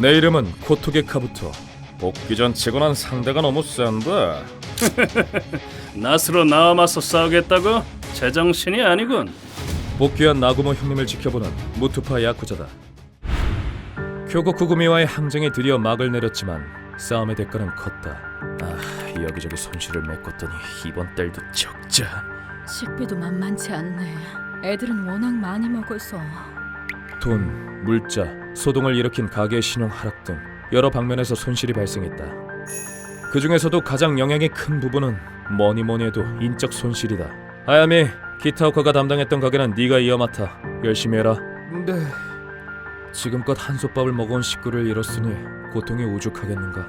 내 이름은 코토게 카부토. 복귀 전 치고는 상대가 너무 센데. 낫으로 나와마서 싸우겠다고? 제정신이 아니군. 복귀한 나구모 형님을 지켜보는 무투파 야쿠자다. 교고쿠구미와의 항쟁이 드디어 막을 내렸지만 싸움의 대가는 컸다. 아, 여기저기 손실을 메꿨더니 이번 달도 적자. 식비도 만만치 않네. 애들은 워낙 많이 먹어서 돈, 물자, 소동을 일으킨 가게 신용 하락 등 여러 방면에서 손실이 발생했다. 그 중에서도 가장 영향이 큰 부분은 뭐니 뭐니 해도 인적 손실이다. 하야미, 기타오카가 담당했던 가게는 네가 이어 맡아. 열심히 해라. 네. 지금껏 한솥밥을 먹어온 식구를 잃었으니 고통이 오죽하겠는가.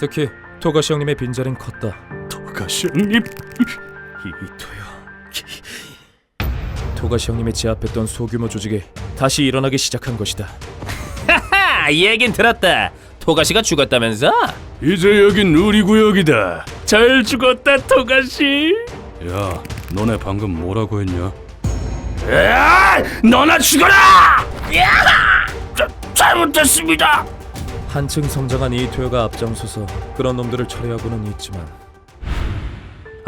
특히 토가시 형님의 빈자리는 컸다. 토가시 형님. 이토요. 토가시 형님이 제압했던 소규모 조직이 다시 일어나기 시작한 것이다. 아, 얘긴 들었다. 토가시가 죽었다면서? 이제 여긴 우리 구역이다. 잘 죽었다 토가시. 야, 너네 방금 뭐라고 했냐? 야, 너나 죽어라! 야, 자, 잘못했습니다. 한층 성장한 이토요가 앞장서서 그런 놈들을 처리하고는 있지만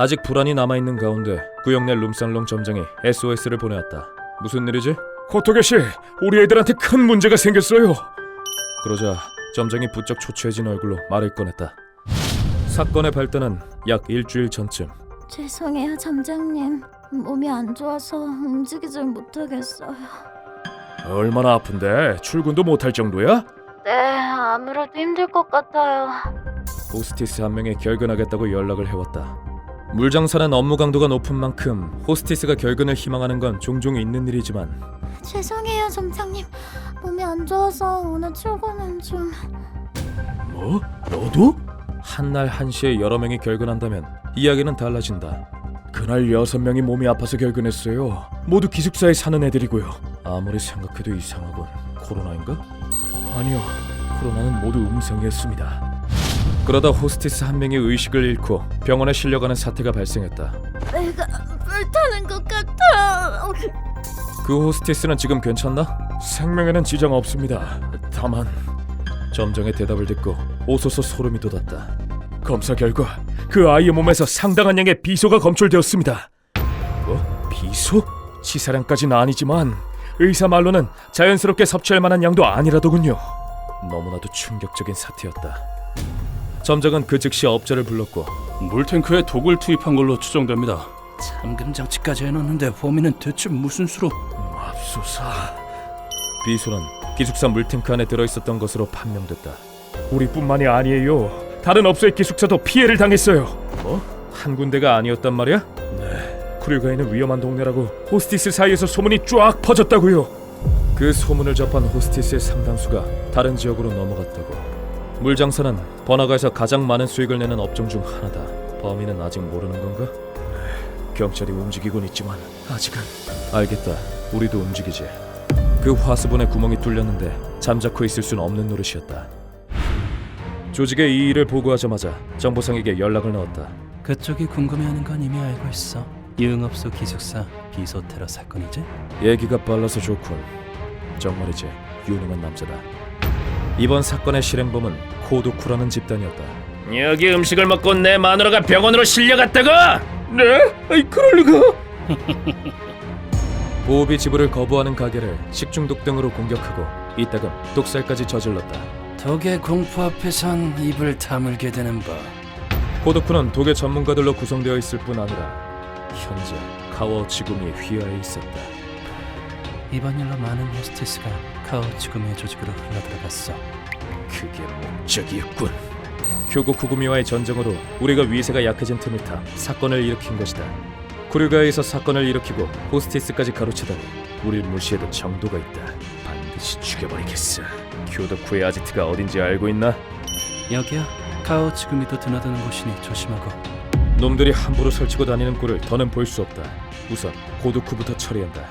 아직 불안이 남아있는 가운데 구역 내 룸살롱 점장이 SOS를 보내왔다. 무슨 일이지? 코토게 씨, 우리 애들한테 큰 문제가 생겼어요. 그러자 점장이 부쩍 초췌해진 얼굴로 말을 꺼냈다. 사건의 발단은 약 일주일 전쯤. 죄송해요, 점장님. 몸이 안 좋아서 움직이질 못하겠어요. 얼마나 아픈데 출근도 못할 정도야? 네, 아무래도 힘들 것 같아요. 호스티스 한 명에 결근하겠다고 연락을 해왔다. 물장사는 업무 강도가 높은 만큼 호스티스가 결근을 희망하는 건 종종 있는 일이지만 죄송해요, 점장님. 몸이 안 좋아서 오늘 출근은 좀... 뭐? 너도? 한날 한시에 여러 명이 결근한다면 이야기는 달라진다. 그날 여섯 명이 몸이 아파서 결근했어요. 모두 기숙사에 사는 애들이고요. 아무리 생각해도 이상하군. 코로나인가? 아니요. 코로나는 모두 음성이었습니다. 그러다 호스티스 한 명이 의식을 잃고 병원에 실려가는 사태가 발생했다. 내가 불타는 것 같아. 그 호스티스는 지금 괜찮나? 생명에는 지장 없습니다. 다만 점정의 대답을 듣고 오소소 소름이 돋았다. 검사 결과 그 아이의 몸에서 상당한 양의 비소가 검출되었습니다. 뭐? 비소? 치사량까지는 아니지만 의사 말로는 자연스럽게 섭취할 만한 양도 아니라더군요. 너무나도 충격적인 사태였다. 점정은 그 즉시 업자를 불렀고 물탱크에 독을 투입한 걸로 추정됩니다. 잠금 장치까지 해놨는데 범인은 대체 무슨 수로? 맙소사 비소는 기숙사 물탱크 안에 들어있었던 것으로 판명됐다 우리뿐만이 아니에요 다른 업소의 기숙사도 피해를 당했어요 뭐? 한 군데가 아니었단 말이야? 네 쿠류가에는 위험한 동네라고 호스티스 사이에서 소문이 쫙 퍼졌다고요 그 소문을 접한 호스티스의 상당수가 다른 지역으로 넘어갔다고 물장사는 번화가에서 가장 많은 수익을 내는 업종 중 하나다 범인은 아직 모르는 건가? 경찰이 움직이곤 있지만 아직은 알겠다. 우리도 움직이지. 그 화수분에 구멍이 뚫렸는데 잠자코 있을 수는 없는 노릇이었다. 조직에 이 일을 보고하자마자 정보상에게 연락을 넣었다. 그쪽이 궁금해하는 건 이미 알고 있어. 유흥업소 기숙사 비소 테러 사건이지? 얘기가 빨라서 좋군. 정말이지 유능한 남자다. 이번 사건의 실행범은 코도쿠라는 집단이었다. 여기 음식을 먹고 내 마누라가 병원으로 실려갔다고? 네? 아이 그럴 리가? 보호비 지불을 거부하는 가게를 식중독 등으로 공격하고 이따금 독살까지 저질렀다. 독의 공포 앞에선 입을 다물게 되는 법. 코도쿠는 독의 전문가들로 구성되어 있을 뿐 아니라 현재 카워 지구미에 휘하에 있었다. 이번 일로 많은 호스티스가 카오츠구미의 조직으로 흘러들어갔어. 그게 목적이었군. 교고 쿠구미와의 전쟁으로 우리가 위세가 약해진 틈을 타 사건을 일으킨 것이다. 쿠르가에서 사건을 일으키고 호스티스까지 가로채다니 우릴 무시해도 정도가 있다. 반드시 죽여버리겠어. 교도쿠의 아지트가 어딘지 알고 있나? 여기야. 카오츠구미도 드나드는 곳이니 조심하고. 놈들이 함부로 설치고 다니는 꼴을 더는 볼 수 없다. 우선 고도쿠부터 처리한다.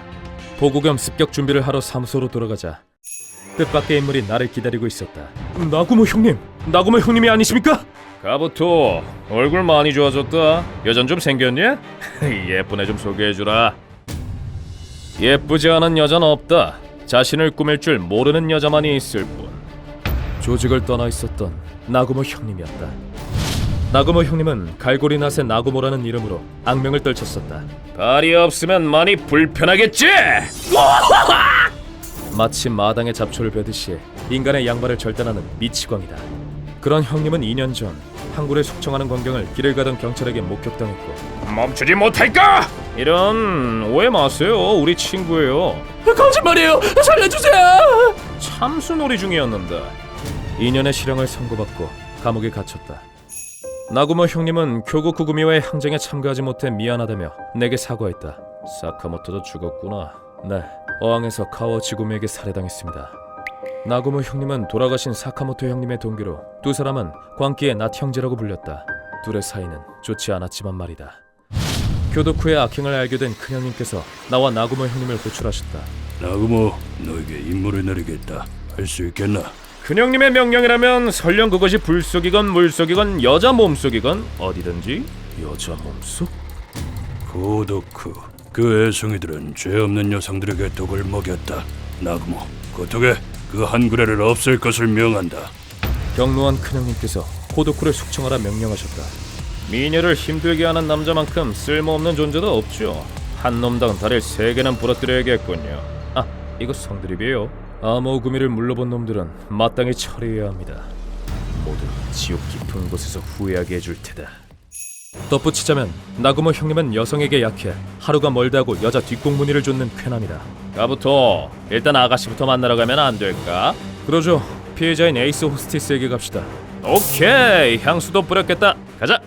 보고 겸 습격 준비를 하러 사무소로 돌아가자 뜻밖의 인물이 나를 기다리고 있었다. 나구모 형님, 나구모 형님이 아니십니까? 가부토 얼굴 많이 좋아졌다. 여전 좀 생겼냐? 예쁜 애 좀 소개해주라. 예쁘지 않은 여자는 없다. 자신을 꾸밀 줄 모르는 여자만이 있을 뿐. 조직을 떠나 있었던 나구모 형님이었다. 나구모 형님은 갈고리낫의 나구모라는 이름으로 악명을 떨쳤었다. 발이 없으면 많이 불편하겠지. 마치 마당의 잡초를 베듯이 인간의 양발을 절단하는 미치광이다. 그런 형님은 2년 전 항구를 숙청하는 광경을 길을 가던 경찰에게 목격당했고 멈추지 못할까? 이런 오해 마세요. 우리 친구예요. 거짓말이에요. 살려주세요. 참수놀이 중이었는데 2년의 실형을 선고받고 감옥에 갇혔다. 나구모 형님은 교고 구구미와의 항쟁에 참가하지 못해 미안하다며 내게 사과했다. 사카모토도 죽었구나. 네, 어항에서 카워 지구미에게 살해당했습니다. 나구모 형님은 돌아가신 사카모토 형님의 동기로 두 사람은 광기의 낫 형제라고 불렸다. 둘의 사이는 좋지 않았지만 말이다. 교도쿠의 악행을 알게 된 큰형님께서 나와 나구모 형님을 호출하셨다. 나그모 너에게 임무를 내리겠다. 할 수 있겠나? 큰형님의 명령이라면 설령 그것이 불속이건 물속이건 여자 몸속이건 어디든지 여자 몸속? 고도쿠 그 애송이들은 죄 없는 여성들에게 독을 먹였다. 나그모 고독에 그 한구레를 없앨 것을 명한다. 경로한 큰형님께서 호도쿠를 숙청하라 명령하셨다. 미녀를 힘들게 하는 남자만큼 쓸모없는 존재도 없죠. 한 놈당 다리를 세 개는 부러뜨려야겠군요. 아, 이거 성드립이에요. 암호 구미를 물러본 놈들은 마땅히 처리해야 합니다. 모두 지옥 깊은 곳에서 후회하게 해줄 테다. 덧붙이자면 나구모 형님은 여성에게 약해 하루가 멀다 하고 여자 뒷공무니를 쫓는 쾌남이다. 가부터 일단 아가씨부터 만나러 가면 안 될까? 그러죠. 피해자인 에이스 호스티스에게 갑시다. 오케이 향수도 뿌렸겠다. 가자.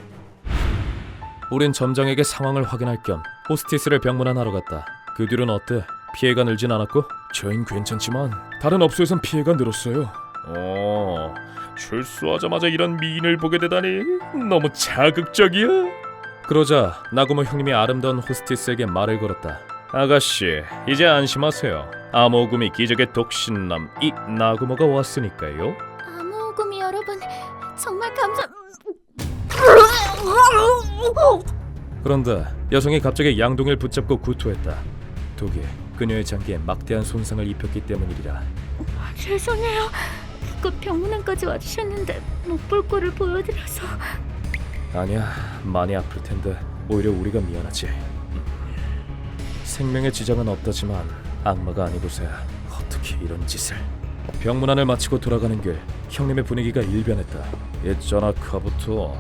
우린 점장에게 상황을 확인할 겸 호스티스를 병문안하러 갔다. 그 뒤로는 어때? 피해가 늘진 않았고? 저흰 괜찮지만 다른 업소에선 피해가 늘었어요. 어 출소하자마자 이런 미인을 보게 되다니 너무 자극적이야. 그러자 나구모 형님이 아름다운 호스티스에게 말을 걸었다. 아가씨 이제 안심하세요. 암호금이 기적의 독신남 이 나구모가 왔으니까요. 아무오구미 여러분 정말 감사. 그런데 여성이 갑자기 양동이를 붙잡고 구토했다. 독이 그녀의 장기에 막대한 손상을 입혔기 때문이리라. 죄송해요. 그 병문안까지 와주셨는데 못볼 꼴을 보여드려서. 아니야, 많이 아플 텐데 오히려 우리가 미안하지. 생명에 지장은 없다지만 악마가 아니고서야 어떻게 이런 짓을? 병문안을 마치고 돌아가는 길 형님의 분위기가 일변했다. 있잖아 카부토.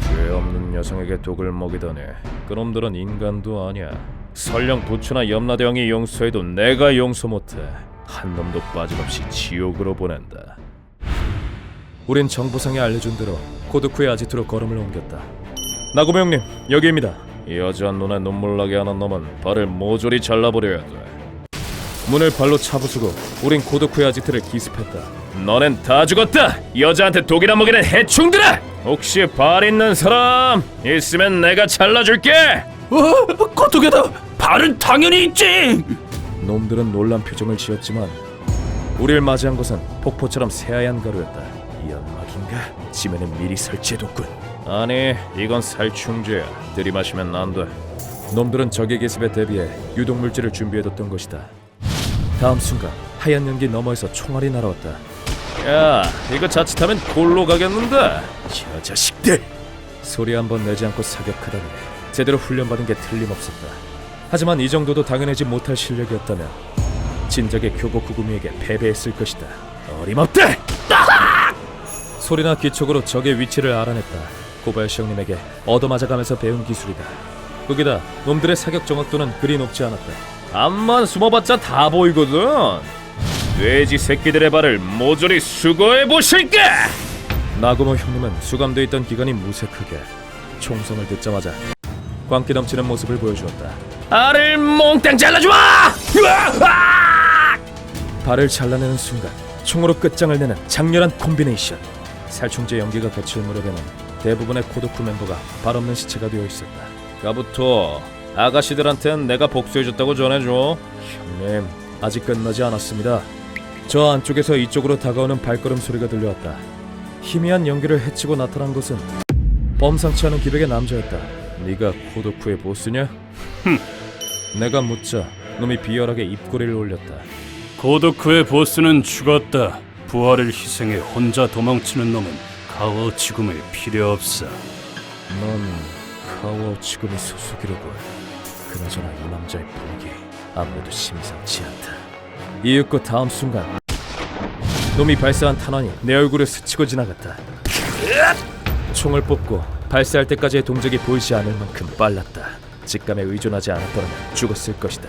죄 없는 여성에게 독을 먹이다니 그놈들은 인간도 아니야. 설령 부추나 염라대왕이 용서해도 내가 용서 못해. 한 놈도 빠짐없이 지옥으로 보낸다. 우린 정보상에 알려준 대로 코드쿠의 아지트로 걸음을 옮겼다. 나고모 형님, 여기입니다. 여자 눈에 눈물 나게 하는 놈은 발을 모조리 잘라버려야 돼. 문을 발로 차부수고 우린 코드쿠의 아지트를 기습했다. 너넨 다 죽었다. 여자한테 독이나 먹이는 해충들아. 혹시 발 있는 사람 있으면 내가 잘라줄게. 어, 고독에다 발은 당연히 있지. 놈들은 놀란 표정을 지었지만 우리를 맞이한 것은 폭포처럼 새하얀 가루였다. 연막인가? 지면에 미리 설치해뒀군. 아니 이건 살충제야. 들이마시면 안 돼. 놈들은 적의 기습에 대비해 유독 물질을 준비해뒀던 것이다. 다음 순간 하얀 연기 너머에서 총알이 날아왔다. 야 이거 자칫하면 골로 가겠는데. 저 자식들! 소리 한 번 내지 않고 사격하다니 제대로 훈련받은 게 틀림없었다. 하지만 이 정도도 당연하지 못할 실력이었다면 진작에 교고 구구미에게 패배했을 것이다. 어림없다! 소리나 기척으로 적의 위치를 알아냈다. 고바야시 형님에게 얻어맞아가면서 배운 기술이다. 거기다 놈들의 사격 정확도는 그리 높지 않았다. 앞만 숨어봤자 다 보이거든. 돼지 새끼들의 발을 모조리 수거해 보실게. 나고모 형님은 수감돼 있던 기간이 무색하게 총성을 듣자마자 광기 넘치는 모습을 보여주었다. 알을 몽땅 잘라주마. 발을 잘라내는 순간 총으로 끝장을 내는 장렬한 콤비네이션. 살충제 연기가 거칠 무렵에는 대부분의 코도쿠 멤버가 발 없는 시체가 되어 있었다. 가부터 아가씨들한텐 내가 복수해줬다고 전해줘. 형님, 아직 끝나지 않았습니다. 저 안쪽에서 이쪽으로 다가오는 발걸음 소리가 들려왔다. 희미한 연기를 헤치고 나타난 것은 범상치 않은 기백의 남자였다. 네가 코도쿠의 보스냐? 내가 묻자 놈이 비열하게 입꼬리를 올렸다. 고도쿠의 보스는 죽었다. 부하를 희생해 혼자 도망치는 놈은 가워 지금의 필요 없어. 넌 카워 지금의 소속이로군. 그나저나 이 남자의 분위기 아무래도 심상치 않다. 이윽고 다음 순간 놈이 발사한 탄환이 내 얼굴을 스치고 지나갔다. 총을 뽑고 발사할 때까지의 동작이 보이지 않을 만큼 빨랐다. 직감에 의존하지 않았더라면 죽었을 것이다.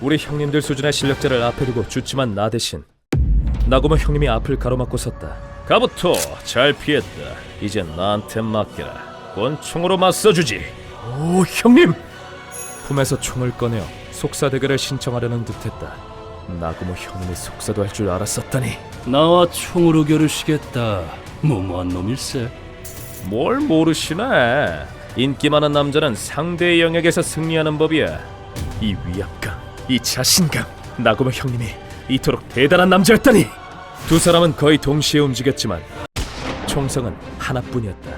우리 형님들 수준의 실력자를 앞에 두고 주춤한 나 대신 나고모 형님이 앞을 가로막고 섰다. 가부토 잘 피했다. 이제 나한테 맡겨라. 권총으로 맞서주지. 오 형님. 품에서 총을 꺼내어 속사 대결을 신청하려는 듯했다. 나고모 형님이 속사도 할 줄 알았었다니. 나와 총으로 겨루시겠다. 무모한 놈일세. 뭘 모르시네. 인기 많은 남자는 상대의 영역에서 승리하는 법이야. 이 위압감, 이 자신감. 나고모 형님이 이토록 대단한 남자였다니. 두 사람은 거의 동시에 움직였지만 총성은 하나뿐이었다.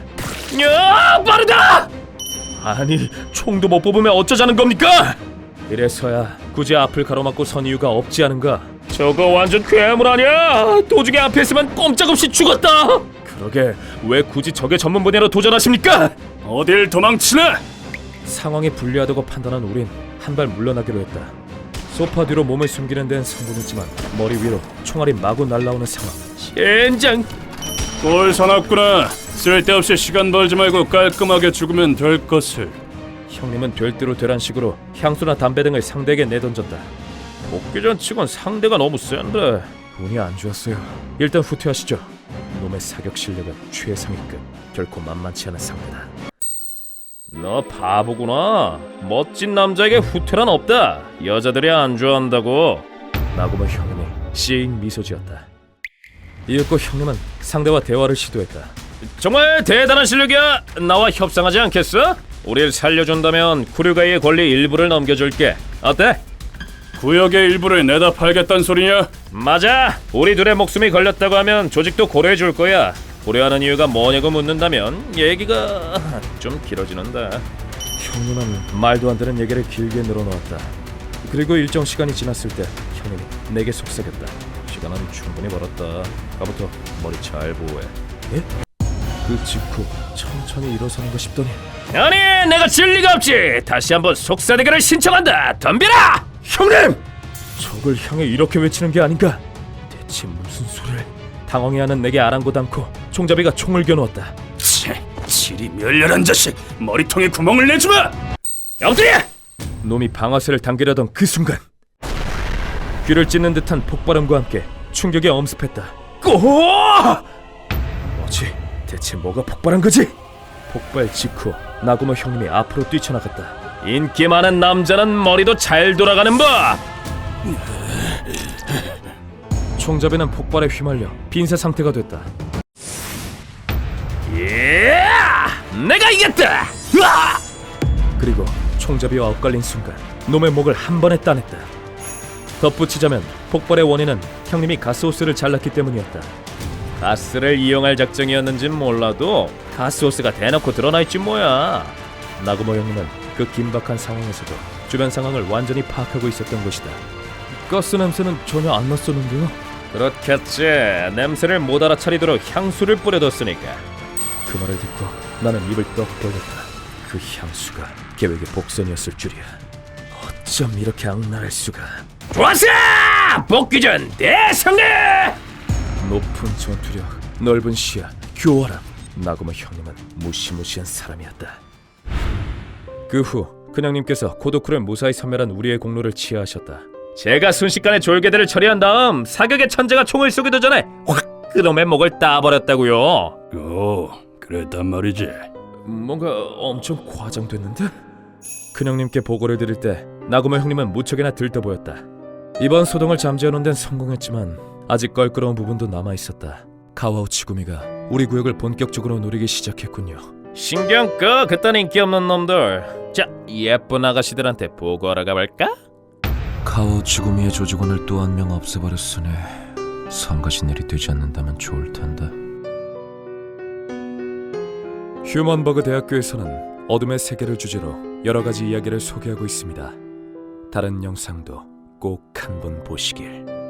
야, 빠르다! 아니, 총도 못 뽑으면 어쩌자는 겁니까? 이래서야 굳이 앞을 가로막고 선 이유가 없지 않은가? 저거 완전 괴물 아니야? 도중에 앞에 있으면 꼼짝없이 죽었다. 그러게 왜 굳이 적의 전문 분야로 도전하십니까? 어딜 도망치나? 상황이 불리하다고 판단한 우린 한 발 물러나기로 했다. 소파 뒤로 몸을 숨기는 데는 성공했지만 머리 위로 총알이 마구 날라오는 상황. 젠장! 꼴 사납구나. 쓸데없이 시간 벌지 말고 깔끔하게 죽으면 될 것을. 형님은 별대로 되란 식으로 향수나 담배 등을 상대에게 내던졌다. 복귀전 치곤 상대가 너무 센데 운이 안 좋았어요. 일단 후퇴하시죠. 놈의 사격 실력은 최상위급. 결코 만만치 않은 상대다. 너 바보구나. 멋진 남자에게 후퇴란 없다. 여자들이 안 좋아한다고. 나고모 형님이 씨잉 미소 지었다. 이윽고 형님은 상대와 대화를 시도했다. 정말 대단한 실력이야. 나와 협상하지 않겠어? 우릴 살려준다면 쿠류가이의 권리 일부를 넘겨줄게. 어때? 구역의 일부를 내다 팔겠단 소리냐? 맞아. 우리 둘의 목숨이 걸렸다고 하면 조직도 고려해 줄 거야. 고려하는 이유가 뭐냐고 묻는다면 얘기가 좀 길어지는데. 형님은 말도 안 되는 얘기를 길게 늘어놓았다. 그리고 일정 시간이 지났을 때 형님이 내게 속삭였다. 시간은 충분히 벌었다. 가부터 머리 잘 보호해. 예? 그 직후 천천히 일어서는가 싶더니 아니 내가 진리가 없지 다시 한번 속사대결을 신청한다 덤벼라 형님! 적을 향해 이렇게 외치는 게 아닌가? 대체 무슨 소리를? 당황해하는 내게 아랑곳 않고 총잡이가 총을 겨누었다. 채, 질이 멸렬한 자식. 머리통에 구멍을 내주마. 엎드려 놈이 방아쇠를 당기려던 그 순간 귀를 찢는 듯한 폭발음과 함께 충격에 엄습했다. 꼬 뭐지? 대체 뭐가 폭발한 거지? 폭발 직후 나고모 형님이 앞으로 뛰쳐나갔다 인기 많은 남자는 머리도 잘 돌아가는 법 총잡이는 폭발에 휘말려 빈사 상태가 됐다 예! 내가 이겼다! 으아! 그리고 총잡이와 엇갈린 순간 놈의 목을 한 번에 따냈다. 덧붙이자면 폭발의 원인은 형님이 가스호스를 잘랐기 때문이었다. 가스를 이용할 작정이었는진 몰라도 가스호스가 대놓고 드러나 있지 뭐야. 나고모 형님은 그 긴박한 상황에서도 주변 상황을 완전히 파악하고 있었던 것이다. 가스 냄새는 전혀 안 났었는데요. 그렇겠지. 냄새를 못 알아차리도록 향수를 뿌려뒀으니까. 그 말을 듣고 나는 입을 떡 벌렸다. 그 향수가 계획의 복선이었을 줄이야. 어쩜 이렇게 악랄할 수가? 좋았어! 복귀전 대성리! 높은 전투력, 넓은 시야, 교활함. 나고모 형님은 무시무시한 사람이었다. 그 후 큰형님께서 고도쿠를 무사히 섬멸한 우리의 공로를 치하하셨다. 제가 순식간에 졸개들을 처리한 다음 사격의 천재가 총을 쏘기도 전에 확 그놈의 목을 따버렸다고요. 오, 그랬단 말이지. 뭔가 엄청 과장됐는데? 큰형님께 보고를 드릴 때 나고모 형님은 무척이나 들떠 보였다. 이번 소동을 잠재우는 데는 성공했지만 아직 껄끄러운 부분도 남아 있었다. 카와우 치구미가 우리 구역을 본격적으로 노리기 시작했군요. 신경 꺼 그딴 인기 없는 놈들. 자 예쁜 아가씨들한테 보고하러 가볼까? 카오 지구미의 조직원을 또 한 명 없애버렸으니 성가신 일이 되지 않는다면 좋을 텐데. 휴먼버그 대학교에서는 어둠의 세계를 주제로 여러 가지 이야기를 소개하고 있습니다. 다른 영상도 꼭 한번 보시길.